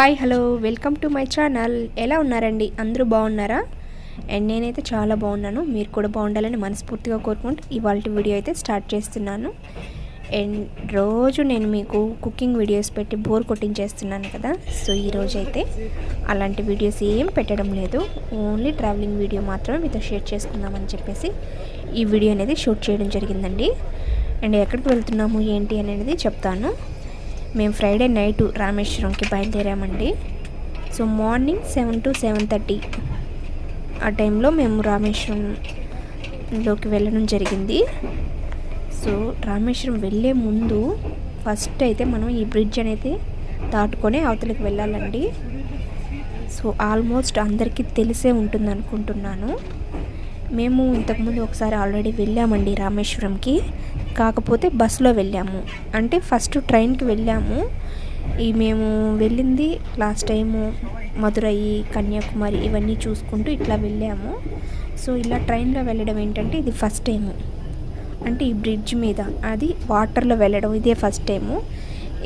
Hi hello. Welcome to my channel. ఎలా ఉన్నారండి? అందరూ బాగున్నారా? అండ్ నేనైతే చాలా బాగున్నాను. మీరు కూడా బాగుండాలని మనస్ఫూర్తిగా కోరుకుంటూ ఇవాళ వీడియో అయితే స్టార్ట్ చేస్తున్నాను. అండ్ రోజు నేను మీకు కుకింగ్ వీడియోస్ పెట్టి బోర్ కొట్టించేస్తున్నాను కదా. సో ఈరోజు అయితే అలాంటి వీడియోస్ ఏం పెట్టడం లేదు. ఓన్లీ ట్రావెలింగ్ వీడియో మాత్రమే మీతో షేర్ చేసుకుందామని చెప్పేసి ఈ వీడియో అనేది షూట్ చేయడం జరిగిందండి. అండ్ ఎక్కడికి వెళ్తున్నాము ఏంటి అనేది చెప్తాను. మేము ఫ్రైడే నైట్ రామేశ్వరంకి బయలుదేరామండి. So morning seven to seven thirty ఆ టైంలో మేము రామేశ్వరంలోకి వెళ్ళడం జరిగింది. సో రామేశ్వరం వెళ్ళే ముందు ఫస్ట్ అయితే మనం ఈ బ్రిడ్జ్ అనేది దాటుకొని అవతలికి వెళ్ళాలండి. సో ఆల్మోస్ట్ అందరికీ తెలిసే ఉంటుంది అనుకుంటున్నాను. మేము ఇంతకుముందు ఒకసారి ఆల్రెడీ వెళ్ళామండి రామేశ్వరంకి. కాకపోతే బస్సులో వెళ్ళాము. అంటే ఫస్ట్ ట్రైన్కి వెళ్ళాము. ఈ మేము వెళ్ళింది లాస్ట్ టైము మధురై కన్యాకుమారి ఇవన్నీ చూసుకుంటూ ఇట్లా వెళ్ళాము. సో ఇలా ట్రైన్లో వెళ్ళడం ఏంటంటే ఇది ఫస్ట్ టైము. అంటే ఈ బ్రిడ్జ్ మీద అది వాటర్లో వెళ్ళడం ఇదే ఫస్ట్ టైము.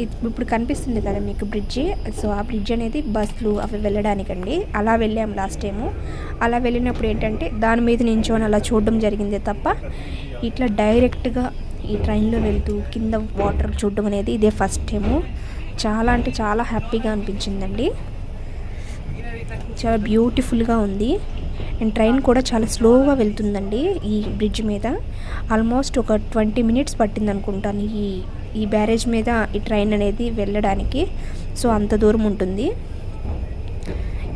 ఇప్పుడు కనిపిస్తుంది కదా మీకు బ్రిడ్జి. సో ఆ బ్రిడ్జ్ అనేది బస్సులు అవి వెళ్ళడానికండి. అలా వెళ్ళాం లాస్ట్ టైము. అలా వెళ్ళినప్పుడు ఏంటంటే దాని మీద నించోని అలా చూడడం జరిగింది తప్ప ఇట్లా డైరెక్ట్గా ఈ ట్రైన్లో వెళ్తూ కింద వాటర్ చూడడం అనేది ఇదే ఫస్ట్ టైము. చాలా అంటే చాలా హ్యాపీగా అనిపించిందండి. చాలా బ్యూటిఫుల్గా ఉంది. అండ్ ట్రైన్ కూడా చాలా స్లోగా వెళ్తుందండి ఈ బ్రిడ్జ్ మీద. ఆల్మోస్ట్ ఒక ట్వంటీ మినిట్స్ పట్టింది అనుకుంటాను ఈ ఈ బ్యారేజ్ మీద ఈ ట్రైన్ అనేది వెళ్ళడానికి. సో అంత దూరం ఉంటుంది.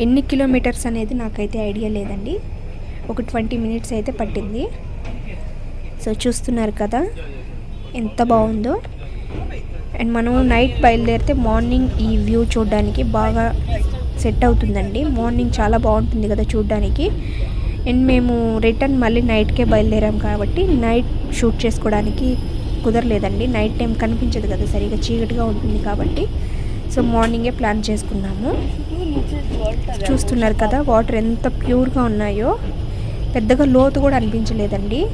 ఎన్ని కిలోమీటర్స్ అనేది నాకైతే ఐడియా లేదండి. ఒక ట్వంటీ మినిట్స్ అయితే పట్టింది. సో చూస్తున్నారు కదా. ఎంత బాగుందో. అండ్ మనం నైట్ బయలుదేరితే మార్నింగ్ ఈ వ్యూ చూడడానికి బాగా సెట్ అవుతుందండి. మార్నింగ్ చాలా బాగుంటుంది కదా చూడడానికి. అండ్ మేము రిటర్న్ మళ్ళీ నైట్కే బయలుదేరాం కాబట్టి నైట్ షూట్ చేసుకోవడానికి కుదరలేదండి. నైట్ టైం కనిపించదు కదా సరిగా చీకటిగా ఉంటుంది కాబట్టి. సో మార్నింగే ప్లాన్ చేసుకున్నాము. చూస్తున్నారు కదా వాటర్ ఎంత ప్యూర్గా ఉన్నాయో. పెద్దగా లోతు కూడా అనిపించలేదండి.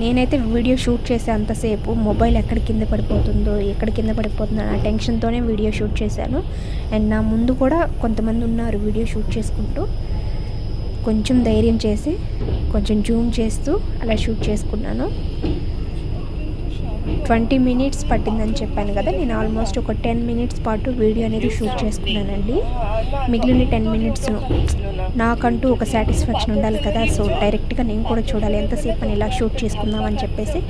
నేనైతే వీడియో షూట్ చేసే అంతసేపు మొబైల్ ఎక్కడ కింద పడిపోతుందో ఎక్కడ కింద పడిపోతుందో ఆ టెన్షన్తోనే వీడియో షూట్ చేశాను. అండ్ నా ముందు కూడా కొంతమంది ఉన్నారు వీడియో షూట్ చేసుకుంటూ. కొంచెం ధైర్యం చేసి కొంచెం జూమ్ చేస్తూ అలా షూట్ చేసుకున్నాను. ట్వంటీ మినిట్స్ పట్టిందని చెప్పాను కదా నేను ఆల్మోస్ట్ ఒక టెన్ మినిట్స్ పాటు వీడియో అనేది షూట్ చేసుకున్నానండి. మిగిలిన టెన్ మినిట్స్ నాకంటూ ఒక సాటిస్ఫాక్షన్ ఉండాలి కదా సో డైరెక్ట్గా నేను కూడా చూడాలి ఎంతసేపు అని ఇలా షూట్ చేసుకుందామని చెప్పేసి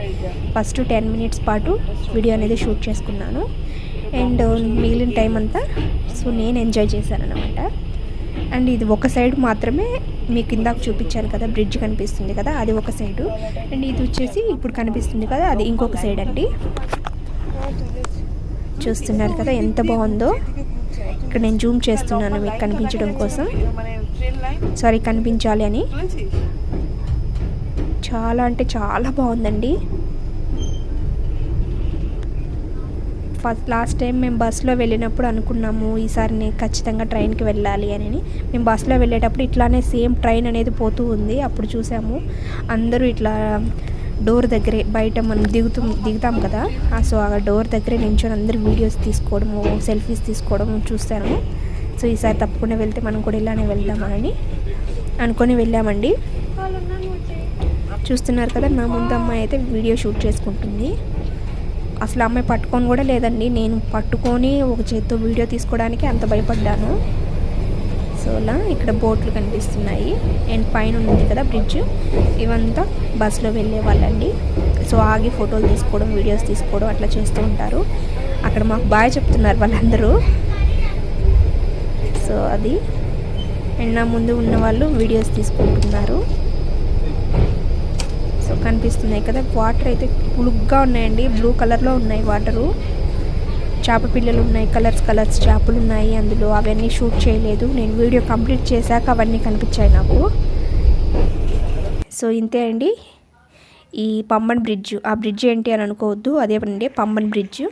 ఫస్ట్ టెన్ మినిట్స్ పాటు వీడియో అనేది షూట్ చేసుకున్నాను. అండ్ మిగిలిన టైం అంతా సో నేను ఎంజాయ్ చేశాను అనమాట అండ్ ఇది ఒక సైడ్ మాత్రమే మీకు ఇందాక చూపించాను కదా బ్రిడ్జ్ కనిపిస్తుంది కదా అది ఒక సైడు. అండ్ ఇది వచ్చేసి ఇప్పుడు కనిపిస్తుంది కదా అది ఇంకొక సైడ్ అండి. చూస్తున్నారు కదా ఎంత బాగుందో. ఇక్కడ నేను జూమ్ చేస్తున్నాను మీకు కనిపించడం కోసం. సారీ కనిపించాలి అని. చాలా అంటే చాలా బాగుందండి. ఫస్ట్ లాస్ట్ టైం మేము బస్సులో వెళ్ళినప్పుడు అనుకున్నాము ఈసారి నేను ఖచ్చితంగా ట్రైన్కి వెళ్ళాలి అని. మేము బస్సులో వెళ్ళేటప్పుడు ఇట్లానే సేమ్ ట్రైన్ అనేది పోతూ ఉంది. అప్పుడు చూసాము అందరూ ఇట్లా డోర్ దగ్గరే బయట మనం దిగుతూ దిగుతాం కదా. సో ఆ డోర్ దగ్గరే నించొని అందరూ వీడియోస్ తీసుకోవడము సెల్ఫీస్ తీసుకోవడము చూస్తాను సో ఈసారి తప్పకుండా వెళ్తే మనం కూడా ఇలానే వెళ్దామని అనుకొని వెళ్ళామండి. చూస్తున్నారు కదా నా ముందు అమ్మాయి అయితే వీడియో షూట్ చేసుకుంటుంది. అసలు అమ్మాయి పట్టుకొని కూడా లేదండి. నేను పట్టుకొని ఒక చేతితో వీడియో తీసుకోవడానికి అంత భయపడ్డాను. సో అలా ఇక్కడ బోట్లు కనిపిస్తున్నాయి. అండ్ పైన ఉంది కదా బ్రిడ్జ్. ఇవంతా బస్సులో వెళ్ళే వాళ్ళండి. సో ఆగి ఫోటోలు తీసుకోవడం వీడియోస్ తీసుకోవడం అట్లా చేస్తూ ఉంటారు. అక్కడ మాకు బాగా చెప్తున్నారు వాళ్ళందరూ. సో అది. అండ్ నా ముందు ఉన్న వాళ్ళు వీడియోస్ తీసుకుంటున్నారు. సో కనిపిస్తున్నాయి కదా. వాటర్ అయితే పులుగ్గా ఉన్నాయండి. బ్లూ కలర్లో ఉన్నాయి వాటరు. చేప పిల్లలు ఉన్నాయి. కలర్స్ కలర్స్ చేపలు ఉన్నాయి అందులో. అవన్నీ షూట్ చేయలేదు. నేను వీడియో కంప్లీట్ చేశాక అవన్నీ కనిపించాయి నాకు. సో ఇంతే అండి. ఈ పంబన్ బ్రిడ్జ్ ఆ బ్రిడ్జ్ ఏంటి అని అనుకోవద్దు. అదేనండి పంబన్ బ్రిడ్జ్.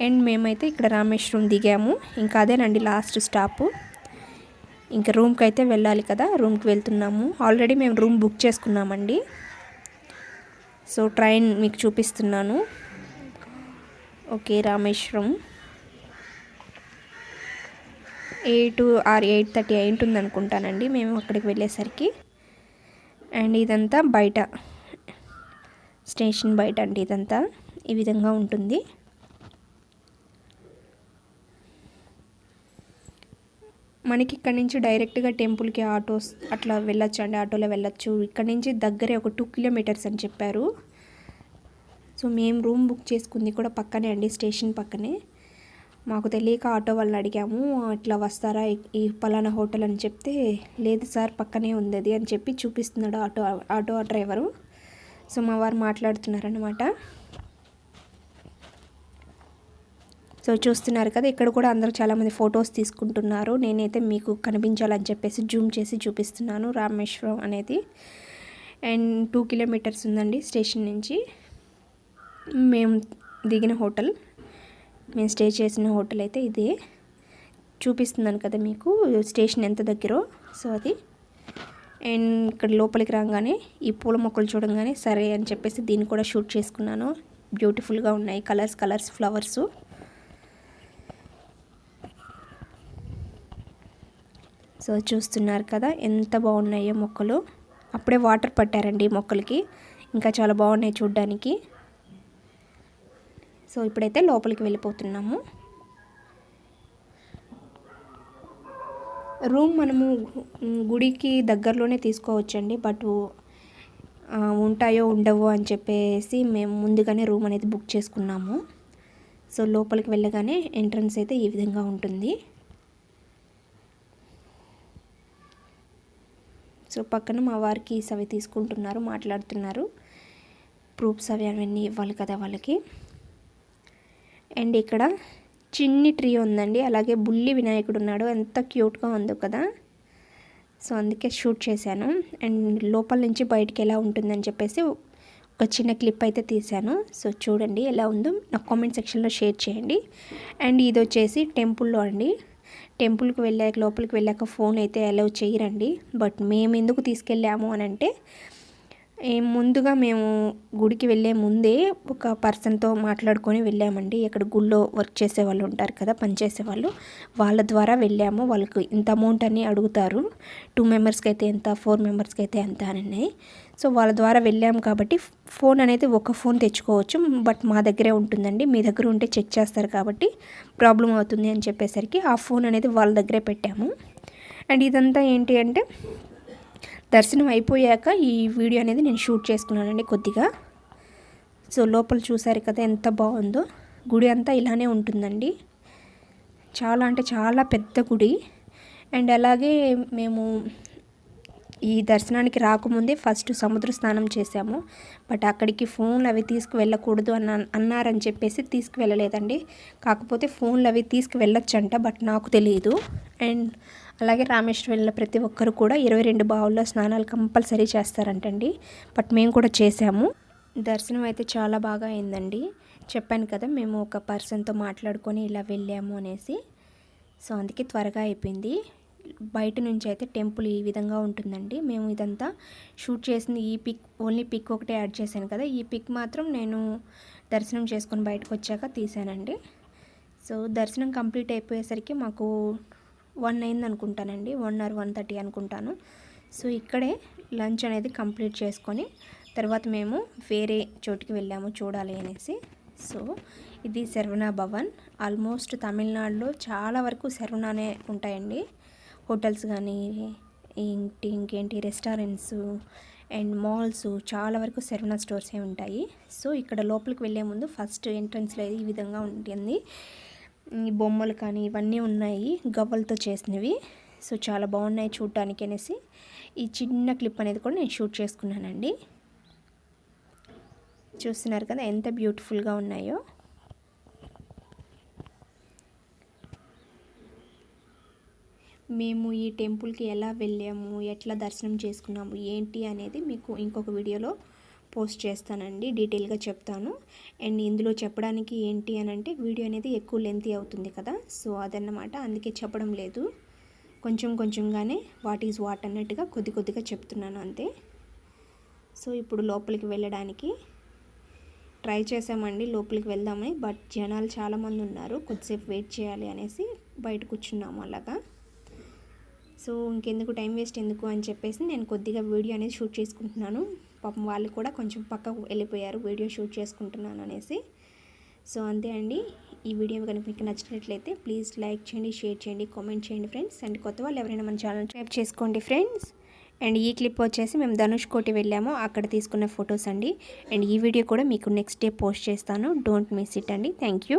అండ్ మేమైతే ఇక్కడ రామేశ్వరం దిగాము. ఇంకా అదేనండి లాస్ట్ స్టాప్. ఇంకా రూమ్కి అయితే వెళ్ళాలి కదా. రూమ్కి వెళ్తున్నాము. ఆల్రెడీ మేము రూమ్ బుక్ చేసుకున్నామండి. సో ట్రైన్ మీకు చూపిస్తున్నాను. Okay Rameswaram. Eight or eight thirty అయి ఉంటుంది అనుకుంటానండి మేము అక్కడికి వెళ్ళేసరికి. అండ్ ఇదంతా బయట స్టేషన్ బయట అండి ఇదంతా. ఈ విధంగా ఉంటుంది. మనకి ఇక్కడ నుంచి డైరెక్ట్గా టెంపుల్కి ఆటోస్ అట్లా వెళ్ళొచ్చు అండి ఆటోలో వెళ్ళొచ్చు. ఇక్కడ నుంచి దగ్గరే ఒక టూ కిలోమీటర్స్ అని చెప్పారు. సో మేము రూమ్ బుక్ చేసుకుంది కూడా పక్కనే అండి స్టేషన్ పక్కనే. మాకు తెలియక ఆటో వాళ్ళని అడిగాము ఇట్లా వస్తారా? ఈ పలానా హోటల్ అని చెప్తే లేదు సార్ పక్కనే ఉంది అది అని చెప్పి చూపిస్తున్నాడు ఆటో ఆటో డ్రైవరు. సో మా వారు మాట్లాడుతున్నారనమాట సో చూస్తున్నారు కదా ఇక్కడ కూడా అందరూ చాలామంది ఫొటోస్ తీసుకుంటున్నారు. నేనైతే మీకు కనిపించాలని చెప్పేసి జూమ్ చేసి చూపిస్తున్నాను రామేశ్వరం అనేది. అండ్ టూ కిలోమీటర్స్ ఉందండి స్టేషన్ నుంచి. మేము దిగిన హోటల్. మేము స్టే చేసిన హోటల్ అయితే ఇదే. చూపిస్తున్నాను కదా మీకు స్టేషన్ ఎంత దగ్గరో. సో అది. అండ్ ఇక్కడ లోపలికి రాగానే ఈ పూల మొక్కలు చూడంగానే సరే అని చెప్పేసి దీన్ని కూడా షూట్ చేసుకున్నాను. బ్యూటిఫుల్గా ఉన్నాయి కలర్స్ కలర్స్ ఫ్లవర్స్. సో చూస్తున్నారు కదా ఎంత బాగున్నాయో మొక్కలు. అప్పుడే వాటర్ పట్టారండి మొక్కలకి. ఇంకా చాలా బాగున్నాయి చూడ్డానికి. సో ఇప్పుడైతే లోపలికి వెళ్ళిపోతున్నాము. రూమ్ మనము గుడికి దగ్గరలోనే తీసుకోవచ్చండి బట్ ఉంటాయో ఉండవో అని చెప్పేసి మేము ముందుగానే రూమ్ అనేది బుక్ చేసుకున్నాము. సో లోపలికి వెళ్ళగానే ఎంట్రన్స్ అయితే ఈ విధంగా ఉంటుంది. సో పక్కన మా వారికి అవి తీసుకుంటున్నారు మాట్లాడుతున్నారు. ప్రూఫ్స్ అవి అవన్నీ ఇవ్వాలి కదా వాళ్ళకి. అండ్ ఇక్కడ చిన్ని ట్రీ ఉందండి అలాగే బుల్లి వినాయకుడు ఉన్నాడు. ఎంత క్యూట్గా ఉందో కదా. సో అందుకే షూట్ చేశాను. అండ్ లోపల నుంచి బయటికి ఎలా ఉంటుందని చెప్పేసి ఒక చిన్న క్లిప్ అయితే తీశాను. సో చూడండి ఎలా ఉందో. నాకు కామెంట్ సెక్షన్లో షేర్ చేయండి. అండ్ ఇది వచ్చేసి టెంపుల్లో అండి. టెంపుల్కి వెళ్ళాక లోపలికి వెళ్ళాక ఫోన్ అయితే అలౌ చేయరండి. బట్ మేము ఎందుకు తీసుకెళ్ళాము అని అంటే ముందుగా మేము గుడికి వెళ్ళే ముందే ఒక పర్సన్తో మాట్లాడుకొని వెళ్ళామండి. ఇక్కడ గుళ్ళో వర్క్ చేసే వాళ్ళు ఉంటారు కదా పనిచేసే వాళ్ళు. వాళ్ళ ద్వారా వెళ్ళాము. వాళ్ళకు ఇంత అమౌంట్ అని అడుగుతారు. టూ మెంబర్స్కి అయితే ఎంత ఫోర్ మెంబర్స్కి అయితే ఎంత అని సో వాళ్ళ ద్వారా వెళ్ళాము కాబట్టి ఫోన్ అనేది ఒక ఫోన్ తెచ్చుకోవచ్చు. బట్ మా దగ్గరే ఉంటుందండి. మీ దగ్గర ఉంటే చెక్ చేస్తారు కాబట్టి ప్రాబ్లం అవుతుంది అని చెప్పేసరికి ఆ ఫోన్ అనేది వాళ్ళ దగ్గరే పెట్టాము. అండ్ ఇదంతా ఏంటి అంటే దర్శనం అయిపోయాక ఈ వీడియో అనేది నేను షూట్ చేసుకున్నానండి కొద్దిగా. సో లోపల చూసారు కదా ఎంత బాగుందో. గుడి అంతా ఇలానే ఉంటుందండి. చాలా అంటే చాలా పెద్ద గుడి. అండ్ అలాగే మేము ఈ దర్శనానికి రాకముందే ఫస్ట్ సముద్ర స్నానం చేశాము. బట్ అక్కడికి ఫోన్లు అవి తీసుకువెళ్ళకూడదు అన్న అన్నారని చెప్పేసి తీసుకువెళ్ళలేదండి. కాకపోతే ఫోన్లు అవి తీసుకువెళ్ళొచ్చంట బట్ నాకు తెలియదు అండ్ అలాగే రామేశ్వరం వెళ్ళిన ప్రతి ఒక్కరు కూడా ఇరవై రెండు బావుల్లో స్నానాలు కంపల్సరీ చేస్తారంటండి. బట్ మేము కూడా చేసాము దర్శనం అయితే చాలా బాగా అయిందండి. చెప్పాను కదా మేము ఒక పర్సన్తో మాట్లాడుకొని ఇలా వెళ్ళాము అనేసి. సో అందుకే త్వరగా అయిపోయింది. బయట నుంచి అయితే టెంపుల్ ఈ విధంగా ఉంటుందండి. మేము ఇదంతా షూట్ చేసింది ఈ పిక్ ఓన్లీ పిక్ ఒకటే యాడ్ చేశాను కదా. ఈ పిక్ మాత్రం నేను దర్శనం చేసుకొని బయటకు వచ్చాక తీసానండి సో దర్శనం కంప్లీట్ అయిపోయేసరికి మాకు వన్ అయింది అనుకుంటానండి వన్ ఆర్ వన్ థర్టీ అనుకుంటాను. సో ఇక్కడే లంచ్ అనేది కంప్లీట్ చేసుకొని తర్వాత మేము వేరే చోటుకి వెళ్ళాము చూడాలి అనేసి. సో ఇది శర్వణ భవన్. ఆల్మోస్ట్ తమిళనాడులో చాలా వరకు శర్వణానే ఉంటాయండి. హోటల్స్ కానీ ఇంటి ఇంకేంటి రెస్టారెంట్స్ అండ్ మాల్స్ చాలా వరకు శరవణ స్టోర్సే ఉంటాయి. సో ఇక్కడ లోపలికి వెళ్ళే ముందు ఫస్ట్ ఎంట్రన్స్లో ఈ విధంగా ఉంటుంది. ఈ బొమ్మలు కానీ ఇవన్నీ ఉన్నాయి గవ్వలతో చేసినవి. సో చాలా బాగున్నాయి చూడటానికి అనేసి. ఈ చిన్న క్లిప్ అనేది కూడా నేను షూట్ చేసుకున్నానండి. చూస్తున్నారు కదా ఎంత బ్యూటిఫుల్గా ఉన్నాయో. మేము ఈ టెంపుల్కి ఎలా వెళ్ళాము ఎట్లా దర్శనం చేసుకున్నాము ఏంటి అనేది మీకు ఇంకొక వీడియోలో పోస్ట్ చేస్తానండి డీటెయిల్గా చెప్తాను. అండ్ ఇందులో చెప్పడానికి ఏంటి అని అంటే వీడియో అనేది ఎక్కువ లెంతీ అవుతుంది కదా సో అదన్నమాట. అందుకే చెప్పడం లేదు. కొంచెం కొంచెంగానే వాట్ ఈజ్ వాట్ అన్నట్టుగా కొద్ది కొద్దిగా చెప్తున్నాను అంతే. సో ఇప్పుడు లోపలికి వెళ్ళడానికి ట్రై చేసామండి లోపలికి వెళ్దామని. బట్ జనాలు చాలామంది ఉన్నారు కొద్దిసేపు వెయిట్ చేయాలి అనేసి బయట కూర్చున్నాము అలాగా. సో ఇంకెందుకు టైం వేస్ట్ ఎందుకు అని చెప్పేసి నేను కొద్దిగా వీడియో అనేది షూట్ చేసుకుంటున్నాను. పాపం వాళ్ళు కూడా కొంచెం పక్కకు వెళ్ళిపోయారు వీడియో షూట్ చేసుకుంటున్నాను అనేసి. సో అంతే అండి. ఈ వీడియో కనుక మీకు నచ్చినట్లయితే ప్లీజ్ లైక్ చేయండి షేర్ చేయండి కామెంట్ చేయండి ఫ్రెండ్స్. అండ్ కొత్త వాళ్ళు ఎవరైనా మన ఛానల్ సబ్స్క్రైబ్ చేసుకోండి ఫ్రెండ్స్. అండ్ ఈ క్లిప్ వచ్చేసి మేము ధనుష్ కోటి వెళ్ళాము. అక్కడ తీసుకున్న ఫొటోస్ అండి. అండ్ ఈ వీడియో కూడా మీకు నెక్స్ట్ డే పోస్ట్ చేస్తాను. డోంట్ మిస్ ఇట్ అండి. Thank you.